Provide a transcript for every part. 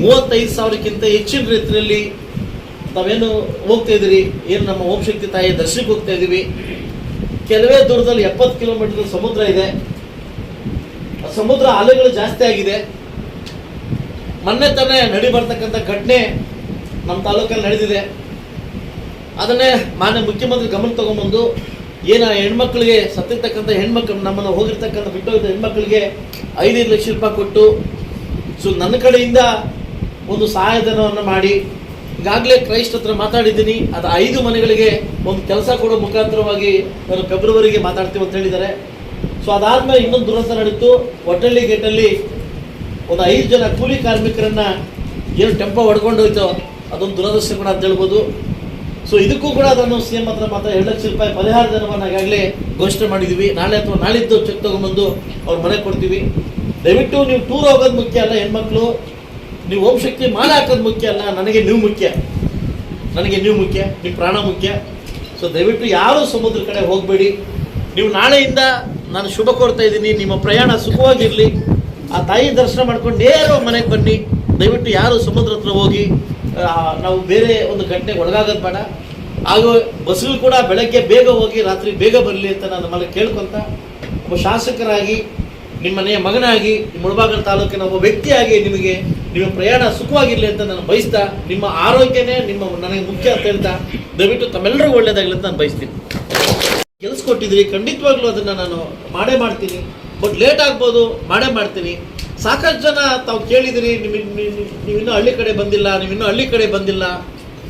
ಮೂವತ್ತೈದು ಸಾವಿರಕ್ಕಿಂತ ಹೆಚ್ಚಿನ ರೀತಿಯಲ್ಲಿ ತಾವೇನು ಹೋಗ್ತಾ ಇದ್ದೀರಿ? ಏನು ನಮ್ಮ ಓಂ ಶಕ್ತಿ ತಾಯಿ ದರ್ಶನಕ್ಕೆ ಹೋಗ್ತಾ ಇದ್ದೀವಿ. ಕೆಲವೇ ದೂರದಲ್ಲಿ ಎಪ್ಪತ್ತು ಕಿಲೋಮೀಟರ್ ಸಮುದ್ರ ಇದೆ. ಸಮುದ್ರ ಅಲೆಗಳು ಜಾಸ್ತಿ ಆಗಿದೆ. ಮೊನ್ನೆ ತಾನೇ ನಡಿ ಬರ್ತಕ್ಕಂಥ ಘಟನೆ ನಮ್ಮ ತಾಲೂಕಲ್ಲಿ ನಡೆದಿದೆ. ಅದನ್ನೇ ಮಾನ್ಯ ಮುಖ್ಯಮಂತ್ರಿ ಗಮನ ತಗೊಂಬಂದು ಏನ ಹೆಣ್ಮಕ್ಳಿಗೆ ಸತ್ತಿರ್ತಕ್ಕಂಥ ಹೆಣ್ಮಕ್ಳು ನಮ್ಮನ್ನು ಹೋಗಿರ್ತಕ್ಕಂಥ ಬಿಟ್ಟು ಹೆಣ್ಮಕ್ಳಿಗೆ ಐದೈದು ಲಕ್ಷ ರೂಪಾಯಿ ಕೊಟ್ಟು, ಸೊ ನನ್ನ ಕಡೆಯಿಂದ ಒಂದು ಸಹಾಯಧನವನ್ನು ಮಾಡಿ, ಈಗಾಗಲೇ ಕ್ರೈಸ್ಟ್ ಹತ್ರ ಮಾತಾಡಿದ್ದೀನಿ, ಅದು ಐದು ಮನೆಗಳಿಗೆ ಒಂದು ಕೆಲಸ ಕೊಡೋ ಮುಖಾಂತರವಾಗಿ ನಾನು ಫೆಬ್ರವರಿಗೆ ಮಾತಾಡ್ತೀವಿ ಅಂತ ಹೇಳಿದ್ದಾರೆ. ಸೊ ಅದಾದಮೇಲೆ ಇನ್ನೊಂದು ದುರಂತ ನಡೀತು. ಹೊಟ್ಟಳ್ಳಿ ಗೇಟಲ್ಲಿ ಒಂದು ಐದು ಜನ ಕೂಲಿ ಕಾರ್ಮಿಕರನ್ನು ಏನು ಟೆಂಪೋ ಹೊಡ್ಕೊಂಡು ಹೋಯ್ತೋ. ಅದೊಂದು ದುರದೃಷ್ಟ ಕೂಡ ಅಂತ ಹೇಳ್ಬೋದು. ಸೊ ಇದಕ್ಕೂ ಕೂಡ ಅದನ್ನು ಸಿ ಎಂ ಹತ್ರ ಮಾತ್ರ ಎರಡು ಲಕ್ಷ ರೂಪಾಯಿ ಪರಿಹಾರ ಧನವನ್ನು ಈಗಾಗಲೇ ಘೋಷಣೆ ಮಾಡಿದ್ದೀವಿ ನಾಳೆ ಅಥವಾ ನಾಳಿದ್ದು ಚೆಕ್ ತೊಗೊಂಬಂದು ಅವ್ರ ಮನೆಗೆ ಕೊಡ್ತೀವಿ. ದಯವಿಟ್ಟು ನೀವು ಟೂರ್ ಹೋಗೋದು ಮುಖ್ಯ ಅಲ್ಲ, ಹೆಣ್ಮಕ್ಳು. ನೀವು ಓಂ ಶಕ್ತಿ ಮಾಲೆ ಹಾಕೋದು ಮುಖ್ಯ ಅಲ್ಲ, ನನಗೆ ನೀವು ಮುಖ್ಯ. ನನಗೆ ನೀವು ಮುಖ್ಯ ನಿಮ್ಮ ಪ್ರಾಣ ಮುಖ್ಯ. ಸೊ ದಯವಿಟ್ಟು ಯಾರೂ ಸಮುದ್ರ ಕಡೆ ಹೋಗಬೇಡಿ. ನೀವು ನಾಳೆಯಿಂದ ನಾನು ಶುಭ ಕೋರ್ತಾ ಇದ್ದೀನಿ, ನಿಮ್ಮ ಪ್ರಯಾಣ ಸುಖವಾಗಿರಲಿ. ಆ ತಾಯಿ ದರ್ಶನ ಮಾಡ್ಕೊಂಡು ನೇರ ಮನೆಗೆ ಬನ್ನಿ. ದಯವಿಟ್ಟು ಯಾರು ಸಮುದ್ರ ಹತ್ರ ಹೋಗಿ ನಾವು ಬೇರೆ ಒಂದು ಘಟನೆಗೆ ಒಳಗಾಗೋದು ಬೇಡ. ಹಾಗೂ ಬಸ್ಗಳು ಕೂಡ ಬೆಳಗ್ಗೆ ಬೇಗ ಹೋಗಿ, ರಾತ್ರಿ ಬೇಗ ಬರಲಿ ಅಂತ ನಾನು ನಮ್ಮಲ್ಲಿ ಕೇಳ್ಕೊತ, ಒಬ್ಬ ಶಾಸಕರಾಗಿ ನಿಮ್ಮ ಮನೆಯ ಮಗನಾಗಿ ಮುಳಬಾಗ ತಾಲೂಕಿನ ಒಬ್ಬ ವ್ಯಕ್ತಿಯಾಗಿ ನಿಮಗೆ, ನಿಮ್ಮ ಪ್ರಯಾಣ ಸುಖವಾಗಿರಲಿ ಅಂತ ನಾನು ಬಯಸ್ತಾ, ನಿಮ್ಮ ಆರೋಗ್ಯನೇ ನಿಮ್ಮ ನನಗೆ ಮುಖ್ಯ ಅಂತ ಹೇಳ್ತಾ, ದಯವಿಟ್ಟು ತಮ್ಮೆಲ್ಲರೂ ಒಳ್ಳೇದಾಗಲಿ ಅಂತ ನಾನು ಬಯಸ್ತೀನಿ. ಕೆಲಸ ಖಂಡಿತವಾಗ್ಲೂ ಅದನ್ನು ನಾನು ಮಾಡೇ ಮಾಡ್ತೀನಿ. ಬಟ್ ಲೇಟ್ ಆಗ್ಬೋದು, ಮಾಡೇ ಮಾಡ್ತೀನಿ. ಸಾಕಷ್ಟು ಜನ ತಾವು ಕೇಳಿದಿರಿ ನಿಮಗೆ ನೀವಿನ್ನೂ ಹಳ್ಳಿ ಕಡೆ ಬಂದಿಲ್ಲ ನೀವಿನ್ನೂ ಹಳ್ಳಿ ಕಡೆ ಬಂದಿಲ್ಲ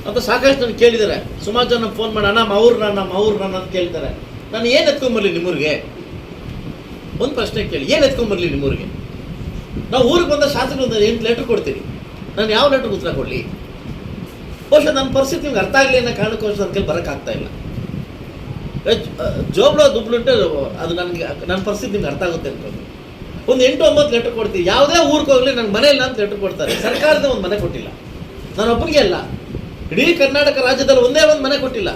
ಅಂತ ಸಾಕಷ್ಟು ಜನ ಕೇಳಿದ್ದಾರೆ. ಸುಮಾರು ಜನ ಫೋನ್ ಮಾಡಿ, ಅಣ್ಣ ಅವ್ರನ್ನ ನಮ್ಮ ಅವ್ರನ್ನ ಅಂತ ಕೇಳ್ತಾರೆ. ನಾನು ಏನು ಎತ್ಕೊಂಬರ್ಲಿ ನಿಮ್ಮೂರಿಗೆ? ಒಂದು ಪ್ರಶ್ನೆ ಕೇಳಿ, ಏನು ಎತ್ಕೊಂಬರ್ಲಿ ನಿಮ್ಮೂರಿಗೆ ನಾವು ಊರಿಗೆ ಬಂದ ಶಾಸಕರು ಎಂಟು ಲೆಟ್ರ್ ಕೊಡ್ತೀವಿ ನಾನು ಯಾವ ಲೆಟ್ರ್ ಉತ್ತರ ಕೊಡಲಿ? ಬಹುಶಃ ನನ್ನ ಪರಿಸ್ಥಿತಿ ನಿಮ್ಗೆ ಅರ್ಥ ಆಗಲಿ ಅನ್ನೋ ಕಾರಣಕ್ಕೋಸ್ಕರ ನನ್ನ ಕೈಲಿ ಬರೋಕ್ಕಾಗ್ತಾ ಇಲ್ಲ. ಜೋಬ್ಳ ದುಬ್ಳುಂಟೆ ಅದು ನನಗೆ ನನ್ನ ಪರಿಸ್ಥಿತಿ ನಿಮ್ಗೆ ಅರ್ಥ ಆಗುತ್ತೆ ಅನ್ಕೊಂಡು ಒಂದು ಎಂಟು ಒಂಬತ್ತು ಲೆಟ್ರ್ ಕೊಡ್ತೀವಿ ಯಾವುದೇ ಊರಿಗೆ ಹೋಗ್ಲಿ ನನ್ನ ಮನೆ ಇಲ್ಲ ಅಂತ ಲೆಟ್ರ್ ಕೊಡ್ತಾರೆ. ಸರ್ಕಾರದ ಒಂದು ಮನೆ ಕೊಟ್ಟಿಲ್ಲ. ನಾನು ಒಬ್ಬರಿಗೆ ಅಲ್ಲ. ಇಡೀ ಕರ್ನಾಟಕ ರಾಜ್ಯದಲ್ಲಿ ಒಂದೇ ಒಂದು ಮನೆ ಕೊಟ್ಟಿಲ್ಲ.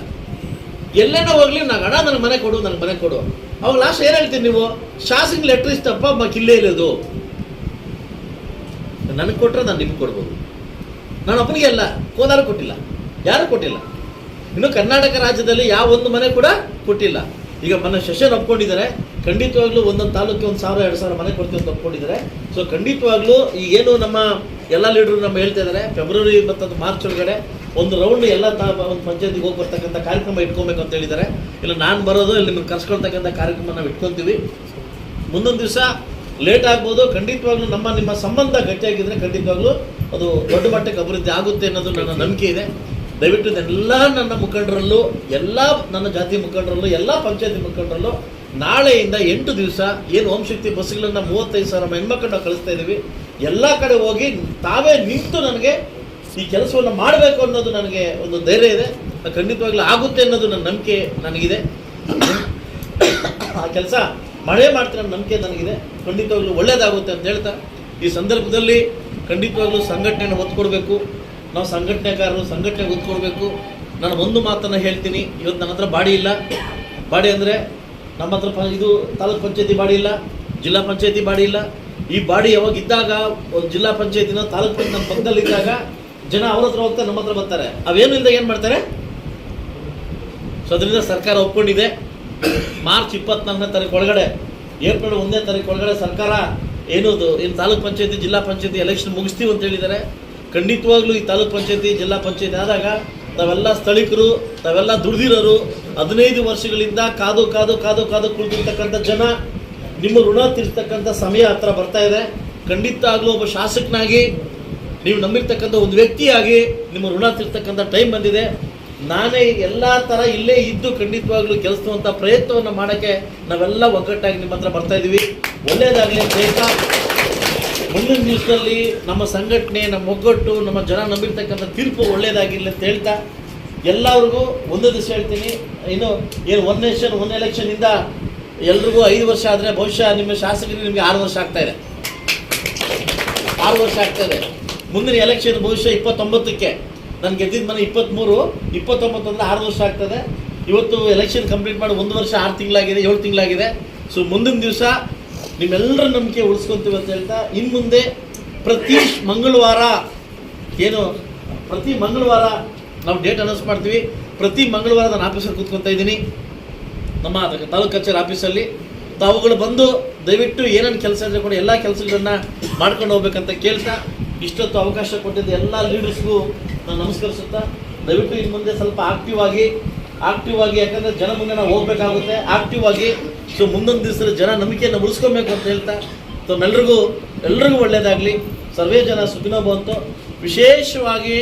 ಎಲ್ಲೇನೋ ಹೋಗ್ಲಿ, ನಾನು ಹಣ ನನಗೆ ಮನೆ ಕೊಡು ನನಗೆ ಮನೆ ಕೊಡು. ಅವಾಗ ಲಾಸ್ಟ್ ಏನು ಹೇಳ್ತೀನಿ ನೀವು? ಶಾಸಿಂಗ್ ಲೆಟ್ರ್ ಇಷ್ಟಪ್ಪ ಕಿಲ್ಲೇ ಇಲ್ಲದು ನನಗೆ ಕೊಟ್ಟರೆ ನಾನು ನಿಮ್ಗೆ ಕೊಡ್ಬೋದು. ನಾನು ಒಬ್ಬನಿಗೆ ಅಲ್ಲ, ಕೋಲಾರ ಕೊಟ್ಟಿಲ್ಲ. ಯಾರು ಕೊಟ್ಟಿಲ್ಲ? ಇನ್ನು ಕರ್ನಾಟಕ ರಾಜ್ಯದಲ್ಲಿ ಯಾವ ಒಂದು ಮನೆ ಕೂಡ ಕೊಟ್ಟಿಲ್ಲ. ಈಗ ಮೊನ್ನೆ ಸೆಷನ್ ಒಪ್ಕೊಂಡಿದ್ದಾರೆ. ಖಂಡಿತವಾಗ್ಲೂ ಒಂದೊಂದು ತಾಲೂಕಿಗೆ ಒಂದು ಸಾವಿರ, ಎರಡು ಸಾವಿರ ಮನೆ ಕೊಡ್ತೀವಿ ಅಂತ ಒಪ್ಕೊಂಡಿದ್ದಾರೆ. ಸೊ ಖಂಡಿತವಾಗ್ಲೂ ಈ ಏನು ನಮ್ಮ ಎಲ್ಲ ಲೀಡರ್ ನಮ್ಮ ಹೇಳ್ತಾ ಇದ್ದಾರೆ ಫೆಬ್ರವರಿ ಮತ್ತು ಮಾರ್ಚ್ ಒಳಗಡೆ ಒಂದು ರೌಂಡ್ ಎಲ್ಲ ತಾ ಒಂದು ಪಂಚಾಯತಿಗೆ ಹೋಗಿ ಬರ್ತಕ್ಕಂಥ ಕಾರ್ಯಕ್ರಮ ಇಟ್ಕೊಬೇಕು ಅಂತ ಹೇಳಿದ್ದಾರೆ. ಇಲ್ಲ, ನಾನು ಬರೋದು, ಇಲ್ಲಿ ನಿಮ್ಗೆ ಕರ್ಸ್ಕೊಳ್ತಕ್ಕಂಥ ಕಾರ್ಯಕ್ರಮ ನಾವು ಇಟ್ಕೊತೀವಿ ಮುಂದೊಂದು ದಿವಸ ಲೇಟ್ ಆಗ್ಬೋದು. ಖಂಡಿತವಾಗ್ಲೂ ನಮ್ಮ, ನಿಮ್ಮ ಸಂಬಂಧ ಗಟ್ಟಿಯಾಗಿದ್ರೆ ಖಂಡಿತವಾಗ್ಲೂ ಅದು ದೊಡ್ಡ ಮಟ್ಟಕ್ಕೆ ಅಭಿವೃದ್ಧಿ ಆಗುತ್ತೆ ಅನ್ನೋದು ನನ್ನ ನಂಬಿಕೆ ಇದೆ. ದಯವಿಟ್ಟು ಎಲ್ಲ ನನ್ನ ಮುಖಂಡರಲ್ಲೂ, ಎಲ್ಲ ನನ್ನ ಜಾತಿ ಮುಖಂಡರಲ್ಲೂ, ಎಲ್ಲ ಪಂಚಾಯತಿ ಮುಖಂಡರಲ್ಲೂ ನಾಳೆಯಿಂದ ಎಂಟು ದಿವಸ ಏನು ಓಂಶಕ್ತಿ ಶಕ್ತಿ ಬಸ್ಗಳನ್ನ ಮೂವತ್ತೈದು ಸಾವಿರ ಹೆಣ್ಮಕ್ಳನ್ನ ಕಳಿಸ್ತಾ ಇದ್ದೀವಿ ಎಲ್ಲ ಕಡೆ ಹೋಗಿ ತಾವೇ ನಿಂತು ನನಗೆ ಈ ಕೆಲಸವನ್ನು ಮಾಡಬೇಕು ಅನ್ನೋದು ನನಗೆ ಒಂದು ಧೈರ್ಯ ಇದೆ. ಖಂಡಿತವಾಗ್ಲೂ ಆಗುತ್ತೆ ಅನ್ನೋದು ನನ್ನ ನಂಬಿಕೆ ನನಗಿದೆ. ಆ ಕೆಲಸ ಮಾಡೇ ಮಾಡ್ತೀನಿ ನಂಬಿಕೆ ನನಗಿದೆ. ಖಂಡಿತವಾಗ್ಲೂ ಒಳ್ಳೇದಾಗುತ್ತೆ ಅಂತ ಹೇಳ್ತಾ, ಈ ಸಂದರ್ಭದಲ್ಲಿ ಖಂಡಿತವಾಗ್ಲೂ ಸಂಘಟನೆಯನ್ನು ಒತ್ತು ಕೊಡಬೇಕು ನಾವು ಸಂಘಟನೆಗಾರರು ಸಂಘಟನೆಗೆ ಒತ್ತು ನಾನು ಒಂದು ಮಾತನ್ನು ಹೇಳ್ತೀನಿ, ಇವತ್ತು ನನ್ನ ಹತ್ರ ಬಾಡಿ ಇಲ್ಲ. ಬಾಡಿ ಅಂದರೆ ನಮ್ಮ ಹತ್ರ ಇದು ತಾಲೂಕ್ ಪಂಚಾಯತಿ ಬಾಡಿ ಇಲ್ಲ, ಜಿಲ್ಲಾ ಪಂಚಾಯತಿ ಬಾಡಿ ಇಲ್ಲ. ಈ ಬಾಡಿ ಯಾವಾಗ ಇದ್ದಾಗ ಒಂದು ಜಿಲ್ಲಾ ಪಂಚಾಯತಿನ ತಾಲೂಕ್ ನಮ್ಮ ಪಕ್ಕದಲ್ಲಿ ಇದ್ದಾಗ ಜನ ಅವ್ರ ಹತ್ರ ಹೋಗ್ತಾರೆ ನಮ್ಮ ಹತ್ರ ಬರ್ತಾರೆ. ಅವೇನು ಇಲ್ಲದೆ ಏನು ಮಾಡ್ತಾರೆ? ಸೊ ಅದರಿಂದ ಸರ್ಕಾರ ಒಪ್ಕೊಂಡಿದೆ. ಮಾರ್ಚ್ ಇಪ್ಪತ್ನಾಲ್ಕನೇ ತಾರೀಕು ಒಳಗಡೆ, ಏಪ್ರಿಲ್ ಒಂದನೇ ತಾರೀಕು ಒಳಗಡೆ ಸರ್ಕಾರ ಏನದು ಏನು ತಾಲೂಕ್ ಪಂಚಾಯತಿ, ಜಿಲ್ಲಾ ಪಂಚಾಯತಿ ಎಲೆಕ್ಷನ್ ಮುಗಿಸ್ತೀವಿ ಅಂತ ಹೇಳಿದ್ದಾರೆ. ಖಂಡಿತವಾಗ್ಲೂ ಈ ತಾಲೂಕ್ ಪಂಚಾಯತಿ, ಜಿಲ್ಲಾ ಪಂಚಾಯತಿ ಆದಾಗ ತಾವೆಲ್ಲ ಸ್ಥಳೀಕರು, ತಾವೆಲ್ಲ ದುಡ್ದಿರೋರು, ಹದಿನೈದು ವರ್ಷಗಳಿಂದ ಕಾದು ಕಾದು ಕಾದು ಕಾದು ಕುಳಿತಿರ್ತಕ್ಕಂಥ ಜನ, ನಿಮ್ಮ ಋಣ ತೀರ್ತಕ್ಕಂಥ ಸಮಯ ಹತ್ರ ಬರ್ತಾ ಇದೆ. ಖಂಡಿತ ಆಗ್ಲೂ ಒಬ್ಬ ಶಾಸಕನಾಗಿ ನೀವು ನಂಬಿರ್ತಕ್ಕಂಥ ಒಂದು ವ್ಯಕ್ತಿಯಾಗಿ ನಿಮ್ಮ ಋಣ ತಿರ್ತಕ್ಕಂಥ ಟೈಮ್ ಬಂದಿದೆ. ನಾನೇ ಎಲ್ಲ ಥರ ಇಲ್ಲೇ ಇದ್ದು ಖಂಡಿತವಾಗ್ಲೂ ಕೆಲಸುವಂಥ ಪ್ರಯತ್ನವನ್ನು ಮಾಡೋಕ್ಕೆ ನಾವೆಲ್ಲ ಒಗ್ಗಟ್ಟಾಗಿ ನಿಮ್ಮ ಹತ್ರ ಬರ್ತಾ ಇದ್ದೀವಿ ಒಳ್ಳೆಯದಾಗಲಿ ಹೇಳ್ತಾ ಮುಂದಿನ ದಿವಸದಲ್ಲಿ ನಮ್ಮ ಸಂಘಟನೆ, ನಮ್ಮ ಒಗ್ಗಟ್ಟು, ನಮ್ಮ ಜನ ನಂಬಿರ್ತಕ್ಕಂಥ ತೀರ್ಪು ಒಳ್ಳೆಯದಾಗಿರಲಿ ಅಂತ ಹೇಳ್ತಾ ಎಲ್ಲರಿಗೂ ಒಂದು ದಿವಸ ಹೇಳ್ತೀನಿ. ಇನ್ನು ಏನು ಒನ್ ನೇಷನ್ ಒನ್ ಎಲೆಕ್ಷನಿಂದ ಎಲ್ರಿಗೂ ಐದು ವರ್ಷ ಆದರೆ ಬಹುಶಃ ನಿಮ್ಮ ಶಾಸಕರಿಗೆ ನಿಮಗೆ ಆರು ವರ್ಷ ಆಗ್ತಾ ಇದೆ. ಆರು ವರ್ಷ ಆಗ್ತಾಯಿದೆ ಮುಂದಿನ ಎಲೆಕ್ಷನ್ ಬಹುಶಃ ಇಪ್ಪತ್ತೊಂಬತ್ತಕ್ಕೆ. ನಾನು ಗೆದ್ದಿದ್ದ ಮನೆ ಇಪ್ಪತ್ತ್ಮೂರು ಇಪ್ಪತ್ತೊಂಬತ್ತು ಅಂದರೆ ಆರು ವರ್ಷ ಆಗ್ತದೆ. ಇವತ್ತು ಎಲೆಕ್ಷನ್ ಕಂಪ್ಲೀಟ್ ಮಾಡಿ ಒಂದು ವರ್ಷ ಆರು ತಿಂಗಳಾಗಿದೆ, ಏಳು ತಿಂಗಳಾಗಿದೆ. ಸೊ ಮುಂದಿನ ದಿವಸ ನಿಮ್ಮೆಲ್ಲರ ನಂಬಿಕೆ ಉಳಿಸ್ಕೊತೀವಿ ಅಂತ ಹೇಳ್ತಾ ಇನ್ನು ಮುಂದೆ ಪ್ರತಿ ಮಂಗಳವಾರ ಏನು, ಪ್ರತಿ ಮಂಗಳವಾರ ನಾವು ಡೇಟ್ ಅನೌನ್ಸ್ ಮಾಡ್ತೀವಿ. ಪ್ರತಿ ಮಂಗಳವಾರ ನಾನು ಆಫೀಸಲ್ಲಿ ಕೂತ್ಕೊತಾ ಇದ್ದೀನಿ. ನಮ್ಮ ತಾಲೂಕು ಕಚೇರಿ ಆಫೀಸಲ್ಲಿ ತಾವುಗಳು ಬಂದು ದಯವಿಟ್ಟು ಏನೇನು ಕೆಲಸ ಇದ್ರೆ ಕೂಡ ಎಲ್ಲ ಕೆಲಸಗಳನ್ನ ಮಾಡ್ಕೊಂಡು ಹೋಗ್ಬೇಕಂತ ಕೇಳ್ತಾ ಇಷ್ಟೊತ್ತು ಅವಕಾಶ ಕೊಟ್ಟಿದ್ದ ಎಲ್ಲ ಲೀಡರ್ಸ್ಗೂ ನಾನು ನಮಸ್ಕರಿಸುತ್ತಾ, ದಯವಿಟ್ಟು ಇನ್ನು ಮುಂದೆ ಸ್ವಲ್ಪ ಆಕ್ಟಿವ್ ಆಗಿ ಆಕ್ಟಿವ್ ಆಗಿ, ಯಾಕಂದ್ರೆ ಜನ ಮುಂದೆ ನಾವು ಹೋಗ್ಬೇಕಾಗುತ್ತೆ. ಆಕ್ಟಿವ್ ಆಗಿ ಸೊ ಮುಂದೊಂದು ದಿವಸ ಜನ ನಂಬಿಕೆಯನ್ನು ಉಳಿಸ್ಕೊಬೇಕು ಅಂತ ಹೇಳ್ತಾ ಸೊ ಎಲ್ರಿಗೂ ಒಳ್ಳೇದಾಗಲಿ. ಸರ್ವೇ ಜನ ಸುಖಿನೋ ಬಂತು ವಿಶೇಷವಾಗಿ